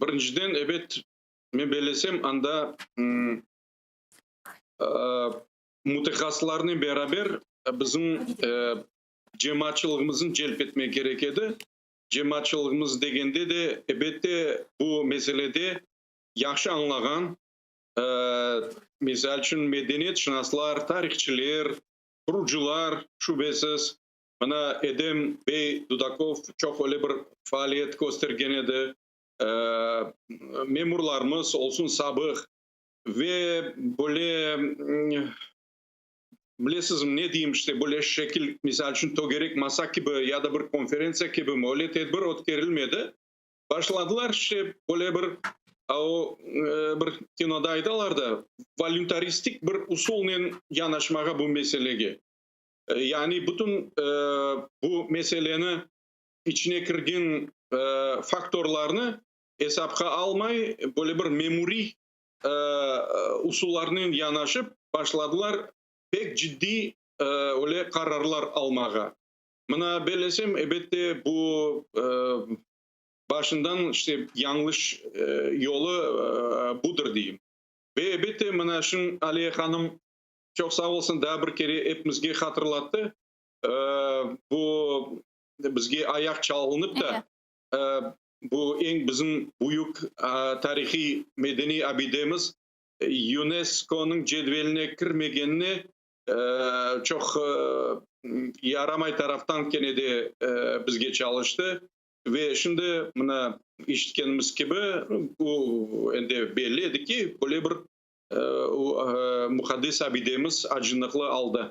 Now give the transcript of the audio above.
біріншіден әбет мен білесем анда мутахаслармен берабер біздің жематшылығымызды желп етмеу керек еді жематшылығымыз дегенде де әлбетте бұл мәселеде жақсы аңлаған ә, мысалы үшін мәдениетшынаслар тарихшылар құрушылар шүбесіз Мына эдем бей дудаков чоқ эле бір фаалиет көрсөтүлген эди мемурларыбыз олсун сабык ве более билесиз не дейм более шекил маса кебі, яда бір бир конференция кебі оле бір өткерілмеді. башладылар ше более бир ау бір кинодо айталар да волюнтаристтик бир усул менен жанашмага Yani bütün e, bu meseleni içine kirgen e, faktorlarını hesapka almay böyle bir memuri e, usullarının yanaşıp başladılar pek ciddi e, öyle kararlar almağa. belesem белесем bu e, başından işte yanlış e, yolu e, budur diyeyim. Ve elbette mına şun Aliye Hanım жоқ сау болсын да бір кере әпімізге қатырлатты. бұл бізге аяқ шалынып та бұл ең біздің бұйық тарихи мәдени абидеміз ның жедвеліне кірмегеніне чоқ ярамай тарафтан кенеде бізге чалышты ве үшінде мына есіткеніміз кебі бұл енді белі еді ки более Мұхаддес әбидеміз ажынықлы алды